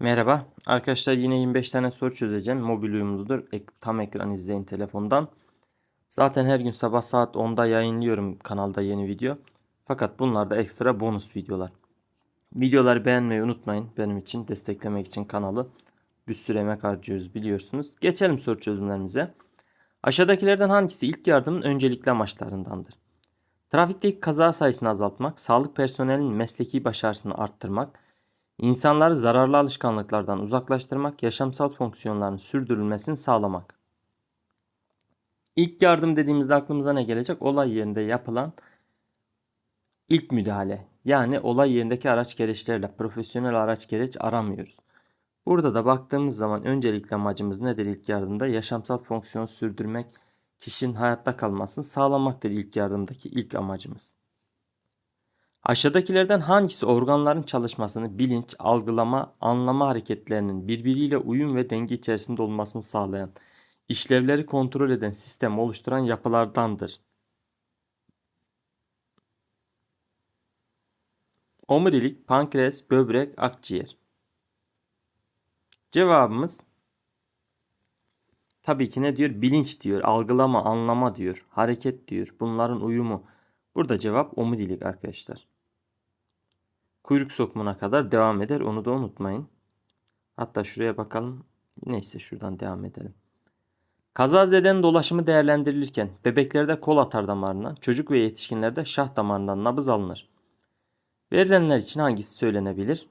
Merhaba. Arkadaşlar yine 25 tane soru çözeceğim. Mobil uyumludur. Ek- tam ekran izleyin telefondan. Zaten her gün sabah saat 10'da yayınlıyorum kanalda yeni video. Fakat bunlar da ekstra bonus videolar. Videoları beğenmeyi unutmayın. Benim için desteklemek için kanalı. Bir sürü emek harcıyoruz biliyorsunuz. Geçelim soru çözümlerimize. Aşağıdakilerden hangisi ilk yardımın öncelikli amaçlarındandır? Trafikteki kaza sayısını azaltmak, sağlık personelinin mesleki başarısını arttırmak, İnsanları zararlı alışkanlıklardan uzaklaştırmak, yaşamsal fonksiyonların sürdürülmesini sağlamak. İlk yardım dediğimizde aklımıza ne gelecek? Olay yerinde yapılan ilk müdahale. Yani olay yerindeki araç gereçlerle profesyonel araç gereç aramıyoruz. Burada da baktığımız zaman öncelikli amacımız nedir ilk yardımda? Yaşamsal fonksiyonu sürdürmek, kişinin hayatta kalmasını sağlamaktır ilk yardımdaki ilk amacımız. Aşağıdakilerden hangisi organların çalışmasını bilinç, algılama, anlama hareketlerinin birbiriyle uyum ve denge içerisinde olmasını sağlayan, işlevleri kontrol eden sistem oluşturan yapılardandır? Omurilik, pankreas, böbrek, akciğer. Cevabımız tabii ki ne diyor? Bilinç diyor, algılama, anlama diyor, hareket diyor. Bunların uyumu. Burada cevap omurilik arkadaşlar. Kuyruk sokumuna kadar devam eder. Onu da unutmayın. Hatta şuraya bakalım. Neyse şuradan devam edelim. Kazazeden dolaşımı değerlendirilirken bebeklerde kol atar damarından, çocuk ve yetişkinlerde şah damarından nabız alınır. Verilenler için hangisi söylenebilir?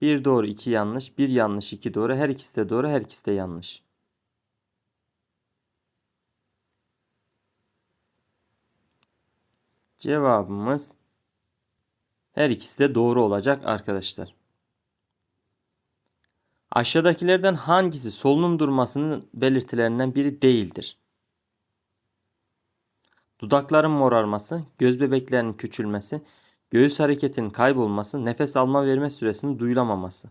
Bir doğru, iki yanlış, bir yanlış, iki doğru, her ikisi de doğru, her ikisi de yanlış. Cevabımız her ikisi de doğru olacak arkadaşlar. Aşağıdakilerden hangisi solunum durmasının belirtilerinden biri değildir? Dudakların morarması, göz bebeklerinin küçülmesi, göğüs hareketinin kaybolması, nefes alma verme süresinin duyulamaması.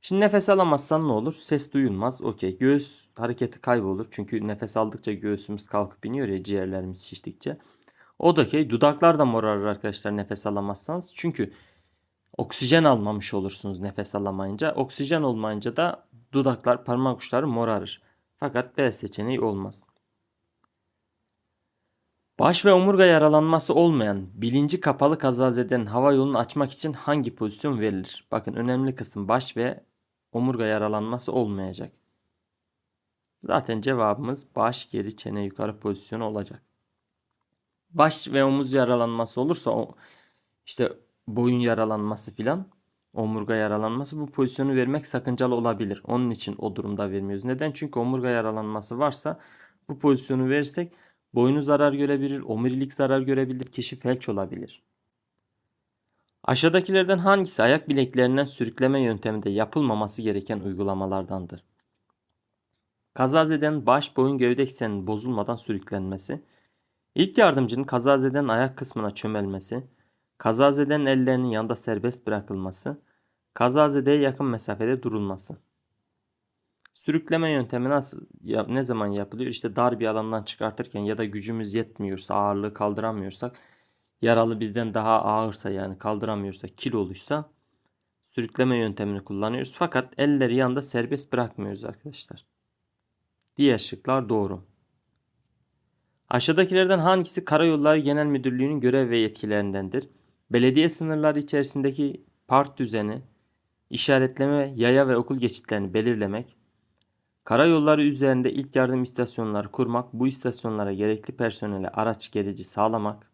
Şimdi nefes alamazsan ne olur? Ses duyulmaz. Okey. Göğüs hareketi kaybolur. Çünkü nefes aldıkça göğsümüz kalkıp iniyor ya ciğerlerimiz şiştikçe. O da okey. Dudaklar da morarır arkadaşlar nefes alamazsanız. Çünkü oksijen almamış olursunuz nefes alamayınca. Oksijen olmayınca da dudaklar, parmak uçları morarır. Fakat B seçeneği olmaz. Baş ve omurga yaralanması olmayan, bilinci kapalı kazazeden hava yolunu açmak için hangi pozisyon verilir? Bakın önemli kısım baş ve omurga yaralanması olmayacak. Zaten cevabımız baş geri çene yukarı pozisyonu olacak. Baş ve omuz yaralanması olursa o işte boyun yaralanması filan omurga yaralanması bu pozisyonu vermek sakıncalı olabilir. Onun için o durumda vermiyoruz. Neden? Çünkü omurga yaralanması varsa bu pozisyonu verirsek boynu zarar görebilir, omurilik zarar görebilir, kişi felç olabilir. Aşağıdakilerden hangisi ayak bileklerinden sürükleme yönteminde yapılmaması gereken uygulamalardandır? Kazazeden baş, boyun, gövde ekseninin bozulmadan sürüklenmesi, ilk yardımcının kazazeden ayak kısmına çömelmesi, kazazeden ellerinin yanda serbest bırakılması, kazazedeye yakın mesafede durulması. Sürükleme yöntemi nasıl ne zaman yapılıyor? İşte dar bir alandan çıkartırken ya da gücümüz yetmiyorsa, ağırlığı kaldıramıyorsak, yaralı bizden daha ağırsa yani kaldıramıyorsa, kiloluysa sürükleme yöntemini kullanıyoruz. Fakat elleri yanda serbest bırakmıyoruz arkadaşlar. Diğer şıklar doğru. Aşağıdakilerden hangisi Karayolları Genel Müdürlüğü'nün görev ve yetkilerindendir? Belediye sınırları içerisindeki park düzeni, işaretleme, yaya ve okul geçitlerini belirlemek, karayolları üzerinde ilk yardım istasyonları kurmak, bu istasyonlara gerekli personele araç gereci sağlamak,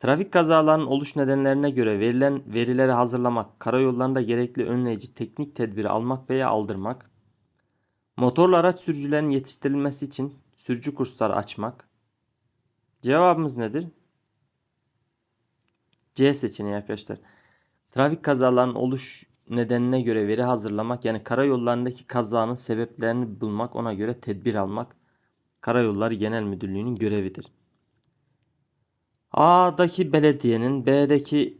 trafik kazalarının oluş nedenlerine göre verilen verileri hazırlamak, karayollarında gerekli önleyici teknik tedbiri almak veya aldırmak, motorlu araç sürücülerinin yetiştirilmesi için sürücü kursları açmak. Cevabımız nedir? C seçeneği arkadaşlar. Trafik kazalarının oluş nedenine göre veri hazırlamak yani karayollarındaki kazanın sebeplerini bulmak ona göre tedbir almak Karayolları Genel Müdürlüğü'nün görevidir. A'daki belediyenin B'deki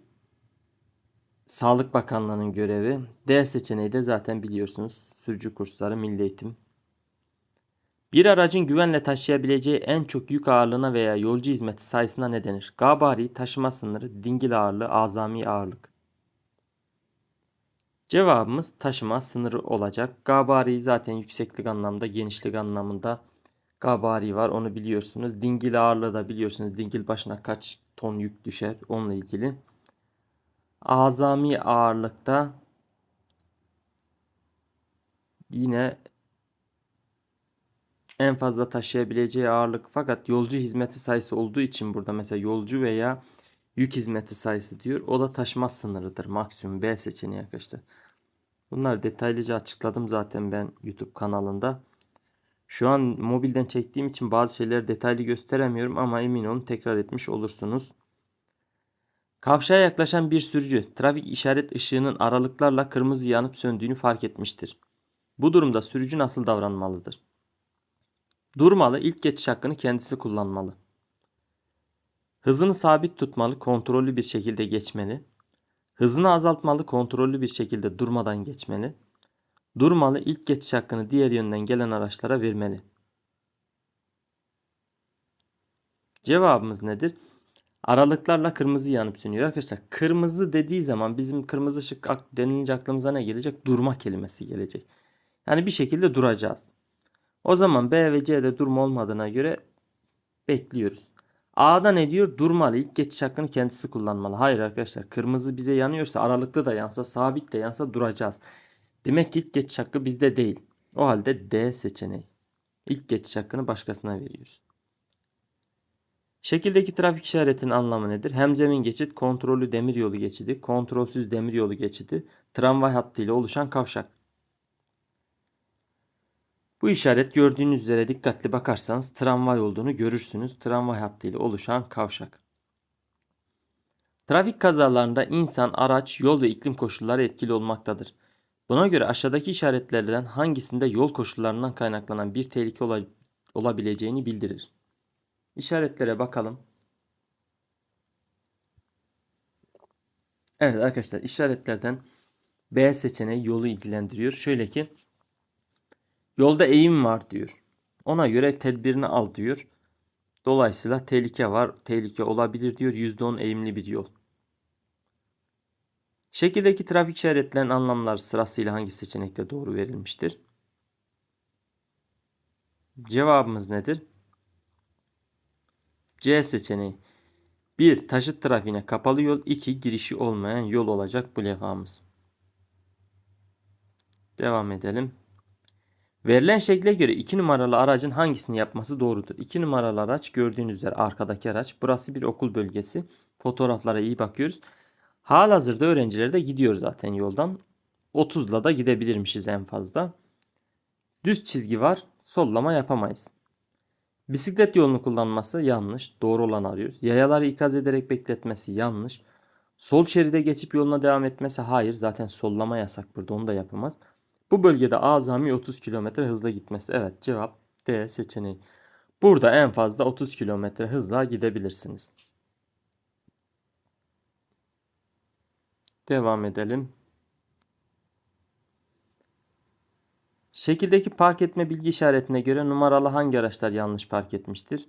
Sağlık Bakanlığı'nın görevi. D seçeneği de zaten biliyorsunuz sürücü kursları Milli Eğitim bir aracın güvenle taşıyabileceği en çok yük ağırlığına veya yolcu hizmeti sayısına ne denir? Gabari, taşıma sınırı, dingil ağırlığı, azami ağırlık. Cevabımız taşıma sınırı olacak. Gabari zaten yükseklik anlamda, genişlik anlamında gabari var. Onu biliyorsunuz. Dingil ağırlığı da biliyorsunuz. Dingil başına kaç ton yük düşer onunla ilgili. Azami ağırlıkta yine en fazla taşıyabileceği ağırlık fakat yolcu hizmeti sayısı olduğu için burada mesela yolcu veya yük hizmeti sayısı diyor. O da taşıma sınırıdır. Maksimum B seçeneği arkadaşlar. Bunlar detaylıca açıkladım zaten ben YouTube kanalında. Şu an mobilden çektiğim için bazı şeyleri detaylı gösteremiyorum ama emin olun tekrar etmiş olursunuz. Kavşağa yaklaşan bir sürücü trafik işaret ışığının aralıklarla kırmızı yanıp söndüğünü fark etmiştir. Bu durumda sürücü nasıl davranmalıdır? Durmalı, ilk geçiş hakkını kendisi kullanmalı. Hızını sabit tutmalı, kontrollü bir şekilde geçmeli. Hızını azaltmalı, kontrollü bir şekilde durmadan geçmeli. Durmalı, ilk geçiş hakkını diğer yönden gelen araçlara vermeli. Cevabımız nedir? Aralıklarla kırmızı yanıp sönüyor. Arkadaşlar kırmızı dediği zaman bizim kırmızı ışık denilince aklımıza ne gelecek? Durma kelimesi gelecek. Yani bir şekilde duracağız. O zaman B ve C'de durma olmadığına göre bekliyoruz. A'da ne diyor? Durmalı. İlk geçiş hakkını kendisi kullanmalı. Hayır arkadaşlar. Kırmızı bize yanıyorsa aralıklı da yansa sabit de yansa duracağız. Demek ki ilk geçiş hakkı bizde değil. O halde D seçeneği. İlk geçiş hakkını başkasına veriyoruz. Şekildeki trafik işaretinin anlamı nedir? Hemzemin geçit, kontrollü demiryolu geçidi, kontrolsüz demiryolu geçidi, tramvay hattı ile oluşan kavşak. Bu işaret gördüğünüz üzere dikkatli bakarsanız tramvay olduğunu görürsünüz. Tramvay hattı ile oluşan kavşak. Trafik kazalarında insan, araç, yol ve iklim koşulları etkili olmaktadır. Buna göre aşağıdaki işaretlerden hangisinde yol koşullarından kaynaklanan bir tehlike ola- olabileceğini bildirir. İşaretlere bakalım. Evet arkadaşlar işaretlerden B seçeneği yolu ilgilendiriyor. Şöyle ki Yolda eğim var diyor. Ona göre tedbirini al diyor. Dolayısıyla tehlike var. Tehlike olabilir diyor. %10 eğimli bir yol. Şekildeki trafik işaretlerinin anlamları sırasıyla hangi seçenekte doğru verilmiştir? Cevabımız nedir? C seçeneği. 1. Taşıt trafiğine kapalı yol. 2. Girişi olmayan yol olacak bu levhamız. Devam edelim. Verilen şekle göre 2 numaralı aracın hangisini yapması doğrudur? 2 numaralı araç gördüğünüz üzere arkadaki araç. Burası bir okul bölgesi. Fotoğraflara iyi bakıyoruz. Halihazırda öğrenciler de gidiyor zaten yoldan. 30'la da gidebilirmişiz en fazla. Düz çizgi var. Sollama yapamayız. Bisiklet yolunu kullanması yanlış. Doğru olan arıyoruz. Yayaları ikaz ederek bekletmesi yanlış. Sol şeride geçip yoluna devam etmesi hayır. Zaten sollama yasak burada onu da yapamaz. Bu bölgede azami 30 km hızla gitmesi. Evet cevap D seçeneği. Burada en fazla 30 km hızla gidebilirsiniz. Devam edelim. Şekildeki park etme bilgi işaretine göre numaralı hangi araçlar yanlış park etmiştir?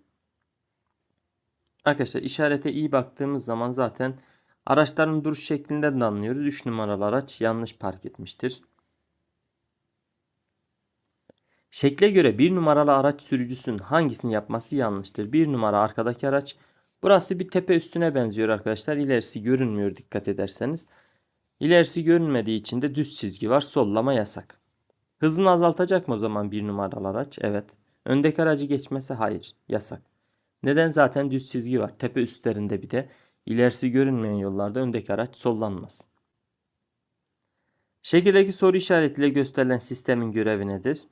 Arkadaşlar işarete iyi baktığımız zaman zaten araçların duruş şeklinden de anlıyoruz. 3 numaralı araç yanlış park etmiştir. Şekle göre bir numaralı araç sürücüsünün hangisini yapması yanlıştır? Bir numara arkadaki araç. Burası bir tepe üstüne benziyor arkadaşlar. İlerisi görünmüyor dikkat ederseniz. İlerisi görünmediği için de düz çizgi var. Sollama yasak. Hızını azaltacak mı o zaman bir numaralı araç? Evet. Öndeki aracı geçmesi hayır. Yasak. Neden? Zaten düz çizgi var. Tepe üstlerinde bir de ilerisi görünmeyen yollarda öndeki araç sollanmaz. Şekildeki soru işaretiyle gösterilen sistemin görevi nedir?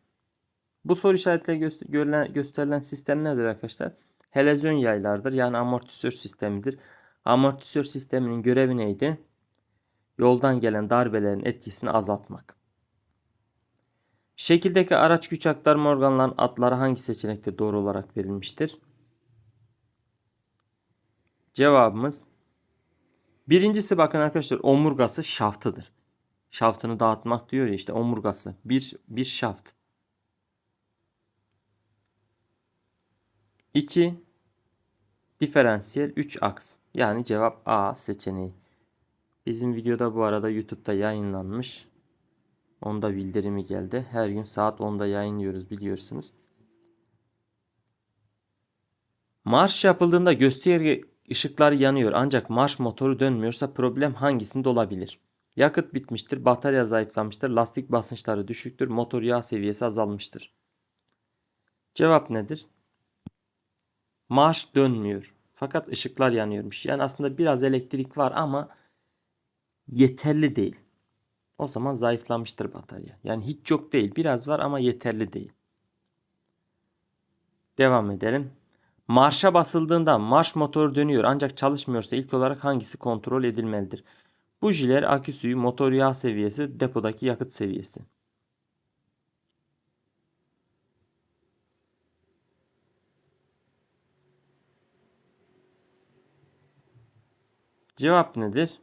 Bu soru işaretiyle gö- gösterilen sistem nedir arkadaşlar? Helezyon yaylardır. Yani amortisör sistemidir. Amortisör sisteminin görevi neydi? Yoldan gelen darbelerin etkisini azaltmak. Şekildeki araç güç aktarma organlarının adları hangi seçenekte doğru olarak verilmiştir? Cevabımız birincisi bakın arkadaşlar omurgası şaftıdır. Şaftını dağıtmak diyor ya işte omurgası. Bir, bir şaft. 2 diferansiyel 3 aks. Yani cevap A seçeneği. Bizim videoda bu arada YouTube'da yayınlanmış. Onda bildirimi geldi. Her gün saat 10'da yayınlıyoruz biliyorsunuz. Marş yapıldığında gösterge ışıkları yanıyor ancak marş motoru dönmüyorsa problem hangisinde olabilir? Yakıt bitmiştir, batarya zayıflamıştır, lastik basınçları düşüktür, motor yağ seviyesi azalmıştır. Cevap nedir? Marş dönmüyor. Fakat ışıklar yanıyormuş. Yani aslında biraz elektrik var ama yeterli değil. O zaman zayıflamıştır batarya. Yani hiç yok değil. Biraz var ama yeterli değil. Devam edelim. Marşa basıldığında marş motoru dönüyor ancak çalışmıyorsa ilk olarak hangisi kontrol edilmelidir? Bujiler, akü suyu, motor yağ seviyesi, depodaki yakıt seviyesi. Cevap nedir?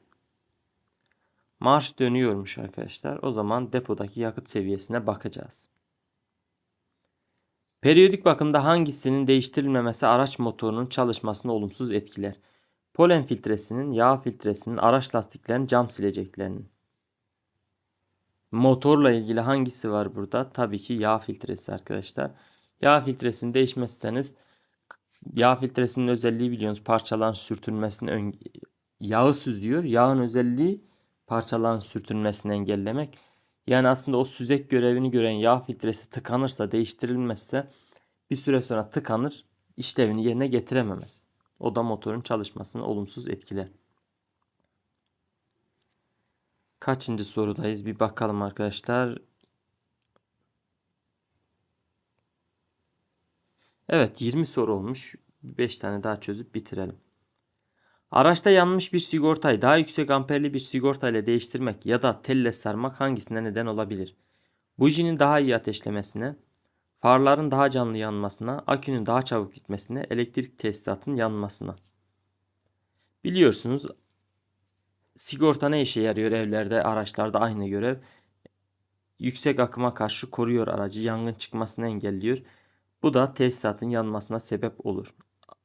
Marş dönüyormuş arkadaşlar. O zaman depodaki yakıt seviyesine bakacağız. Periyodik bakımda hangisinin değiştirilmemesi araç motorunun çalışmasını olumsuz etkiler? Polen filtresinin, yağ filtresinin, araç lastiklerinin, cam sileceklerinin. Motorla ilgili hangisi var burada? Tabii ki yağ filtresi arkadaşlar. Yağ filtresini değişmezseniz yağ filtresinin özelliği biliyorsunuz parçaların sürtünmesini yağı süzüyor. Yağın özelliği parçaların sürtünmesini engellemek. Yani aslında o süzek görevini gören yağ filtresi tıkanırsa, değiştirilmezse bir süre sonra tıkanır, işlevini yerine getirememez. O da motorun çalışmasını olumsuz etkiler. Kaçıncı sorudayız? Bir bakalım arkadaşlar. Evet 20 soru olmuş. 5 tane daha çözüp bitirelim. Araçta yanmış bir sigortayı daha yüksek amperli bir sigorta ile değiştirmek ya da telle sarmak hangisine neden olabilir? Bujinin daha iyi ateşlemesine, farların daha canlı yanmasına, akünün daha çabuk bitmesine, elektrik tesisatın yanmasına. Biliyorsunuz sigorta ne işe yarıyor evlerde, araçlarda aynı görev. Yüksek akıma karşı koruyor aracı, yangın çıkmasını engelliyor. Bu da tesisatın yanmasına sebep olur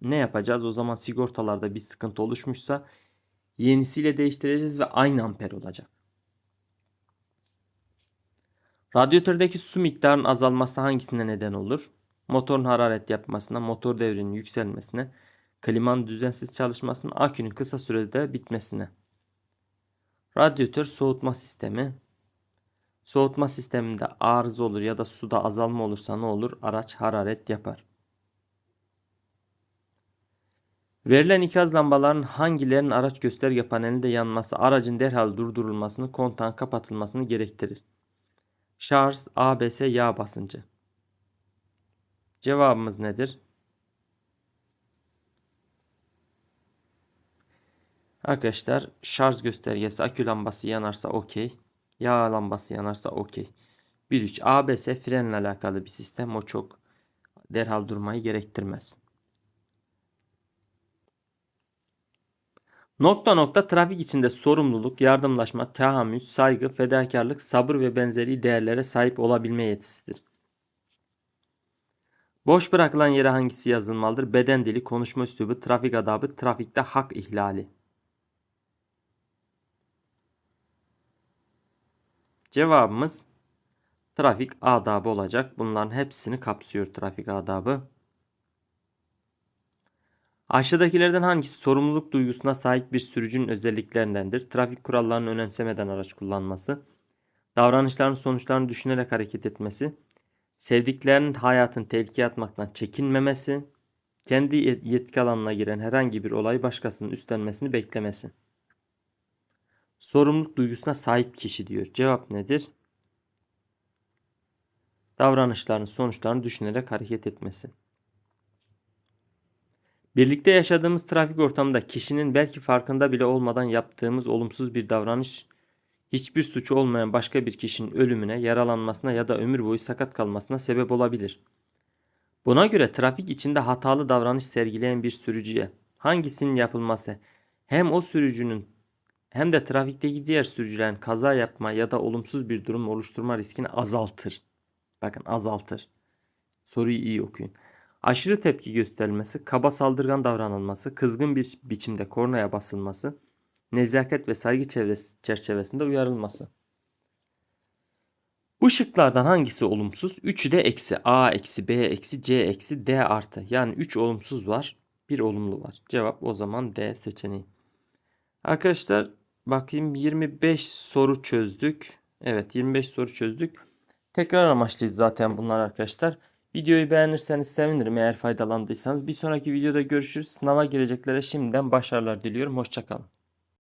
ne yapacağız? O zaman sigortalarda bir sıkıntı oluşmuşsa yenisiyle değiştireceğiz ve aynı amper olacak. Radyatördeki su miktarının azalması hangisine neden olur? Motorun hararet yapmasına, motor devrinin yükselmesine, klimanın düzensiz çalışmasına, akünün kısa sürede bitmesine. Radyatör soğutma sistemi. Soğutma sisteminde arıza olur ya da suda azalma olursa ne olur? Araç hararet yapar. Verilen ikaz lambaların hangilerinin araç gösterge panelinde yanması aracın derhal durdurulmasını, kontağın kapatılmasını gerektirir? Şarj, ABS, yağ basıncı. Cevabımız nedir? Arkadaşlar şarj göstergesi akü lambası yanarsa okey. Yağ lambası yanarsa okey. 1.3 ABS frenle alakalı bir sistem. O çok derhal durmayı gerektirmez. Nokta nokta trafik içinde sorumluluk, yardımlaşma, tahammül, saygı, fedakarlık, sabır ve benzeri değerlere sahip olabilme yetisidir. Boş bırakılan yere hangisi yazılmalıdır? Beden dili, konuşma üslubu, trafik adabı, trafikte hak ihlali. Cevabımız trafik adabı olacak. Bunların hepsini kapsıyor trafik adabı. Aşağıdakilerden hangisi sorumluluk duygusuna sahip bir sürücünün özelliklerindendir? Trafik kurallarını önemsemeden araç kullanması, davranışların sonuçlarını düşünerek hareket etmesi, sevdiklerinin hayatını tehlikeye atmaktan çekinmemesi, kendi yetki alanına giren herhangi bir olayı başkasının üstlenmesini beklemesi. Sorumluluk duygusuna sahip kişi diyor. Cevap nedir? Davranışların sonuçlarını düşünerek hareket etmesi. Birlikte yaşadığımız trafik ortamında kişinin belki farkında bile olmadan yaptığımız olumsuz bir davranış hiçbir suçu olmayan başka bir kişinin ölümüne, yaralanmasına ya da ömür boyu sakat kalmasına sebep olabilir. Buna göre trafik içinde hatalı davranış sergileyen bir sürücüye hangisinin yapılması hem o sürücünün hem de trafikteki diğer sürücülerin kaza yapma ya da olumsuz bir durum oluşturma riskini azaltır. Bakın azaltır. Soruyu iyi okuyun. Aşırı tepki gösterilmesi, kaba saldırgan davranılması, kızgın bir biçimde kornaya basılması, nezaket ve saygı çevresi çerçevesinde uyarılması. Bu şıklardan hangisi olumsuz? Üçü de eksi. A eksi B eksi C eksi D artı. Yani 3 olumsuz var. Bir olumlu var. Cevap o zaman D seçeneği. Arkadaşlar bakayım 25 soru çözdük. Evet 25 soru çözdük. Tekrar amaçlıyız zaten bunlar arkadaşlar. Videoyu beğenirseniz sevinirim eğer faydalandıysanız. Bir sonraki videoda görüşürüz. Sınava gireceklere şimdiden başarılar diliyorum. Hoşçakalın.